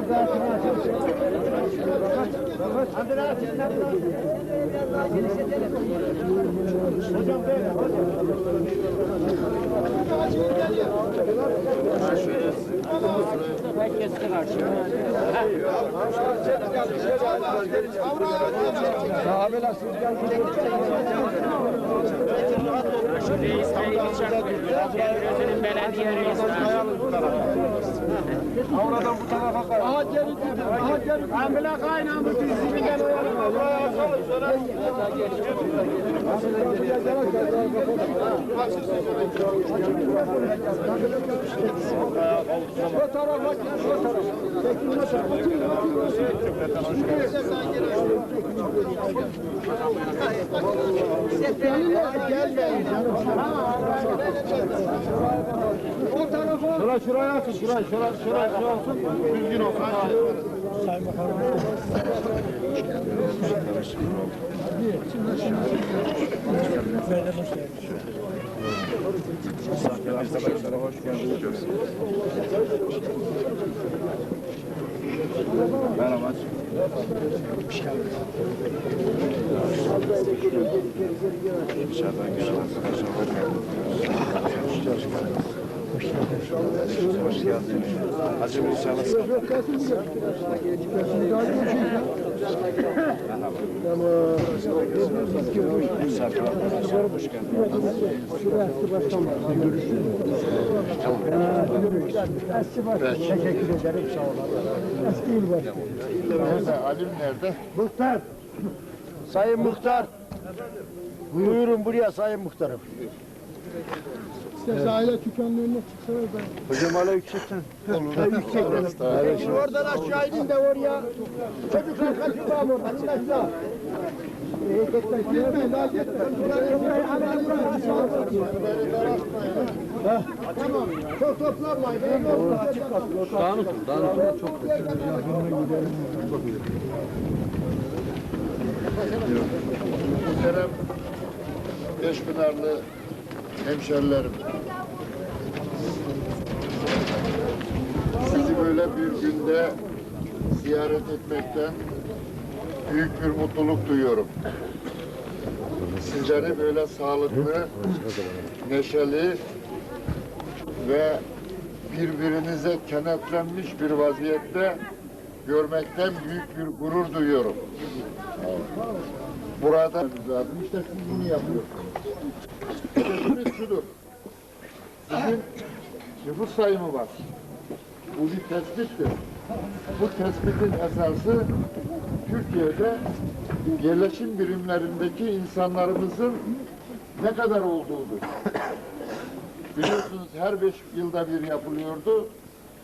Reis Bey geçecek. Gözünün belediye reisi. Amına kaynağımı diziminden Şuraya şuraya atın, şuraya, şuraya, şuraya, şuraya olsun. Düzgün olsun. hoş geldiniz. Merhaba. Dışarıdan gelen arkadaşlar hoş geldiniz. Hoş geldiniz. İnşallah. Misafir arkadaşlar hoş geldiniz. Teşekkür ederim sağ olun. Eski il var. Nerede? Alim nerede? Muhtar. Sayın Muhtar. Buyurun buraya Sayın Muhtarım. İsterse aile tükenliğine çıksanız da. Hocam hala yüksekten. Olur. yüksekten. Oradan aşağı inin de oraya. Çocuklar kaçırma oradan. İn aşağı. Gitmeyin daha gitmeyin. Tamam. Çok toplanmayın. Dağınık, dağınık. Çok Muhterem Beşpınarlı hemşerilerim. Sizi böyle bir günde ziyaret etmekten büyük bir mutluluk duyuyorum. Sizleri böyle sağlıklı, neşeli ve birbirinize kenetlenmiş bir vaziyette görmekten büyük bir gurur duyuyorum. Burada lazım. İşte bunu yapıyorsunuz. Hedefimiz şudur. Sizin nüfus sayımı var. Bu bir tespittir. Bu tespitin esası Türkiye'de yerleşim birimlerindeki insanlarımızın ne kadar olduğudur. Biliyorsunuz her beş yılda bir yapılıyordu.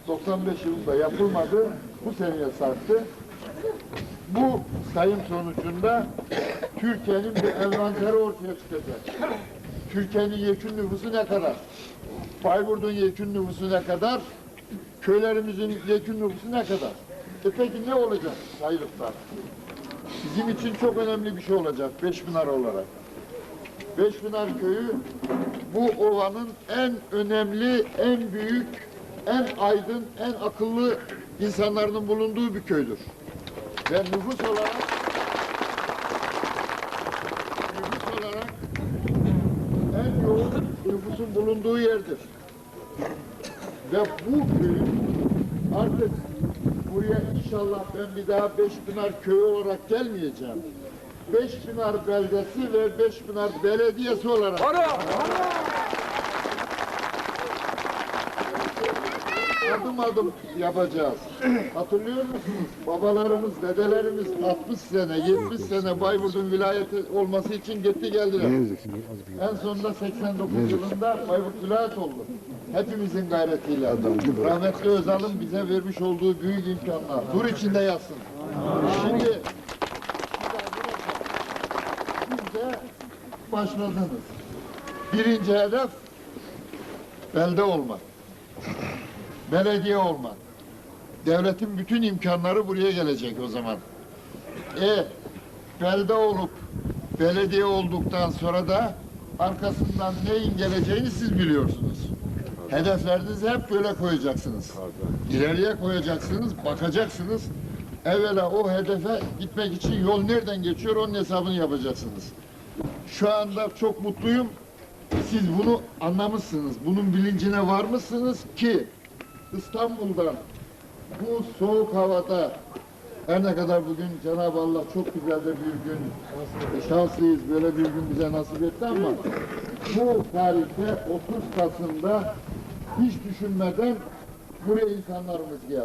95 yılında yapılmadı. Bu seneye sarktı. Bu sayım sonucunda Türkiye'nin bir envanteri ortaya çıkacak. Türkiye'nin yekün nüfusu ne kadar? Bayburt'un yekün nüfusu ne kadar? Köylerimizin yekün nüfusu ne kadar? E peki ne olacak sayılıkta? Bizim için çok önemli bir şey olacak Beşpınar olarak. Beşpınar köyü bu ovanın en önemli, en büyük, en aydın, en akıllı insanların bulunduğu bir köydür. Ve nüfus olarak nüfus olarak en yoğun nüfusun bulunduğu yerdir. Ve bu köyün artık buraya inşallah ben bir daha Beşpınar köyü olarak gelmeyeceğim. Beşpınar beldesi ve Beşpınar belediyesi olarak adım adım yapacağız. Hatırlıyor musunuz? Babalarımız, dedelerimiz 60 sene, 70 sene Bayburt'un vilayeti olması için gitti geldiler. En sonunda 89 yılında Bayburt vilayet oldu. Hepimizin gayretiyle. Rahmetli Özal'ın bize vermiş olduğu büyük imkanlar. Dur içinde yatsın. Şimdi siz de başladınız. Birinci hedef belde olmak belediye olmak. Devletin bütün imkanları buraya gelecek o zaman. E belde olup belediye olduktan sonra da arkasından neyin geleceğini siz biliyorsunuz. Hedeflerinizi hep böyle koyacaksınız. İleriye koyacaksınız, bakacaksınız. Evvela o hedefe gitmek için yol nereden geçiyor onun hesabını yapacaksınız. Şu anda çok mutluyum. Siz bunu anlamışsınız. Bunun bilincine varmışsınız ki İstanbul'dan bu soğuk havada her ne kadar bugün Cenab-ı Allah çok güzel de bir gün e, şanslıyız böyle bir gün bize nasip etti ama bu tarihte 30 Kasım'da hiç düşünmeden buraya insanlarımız geldi.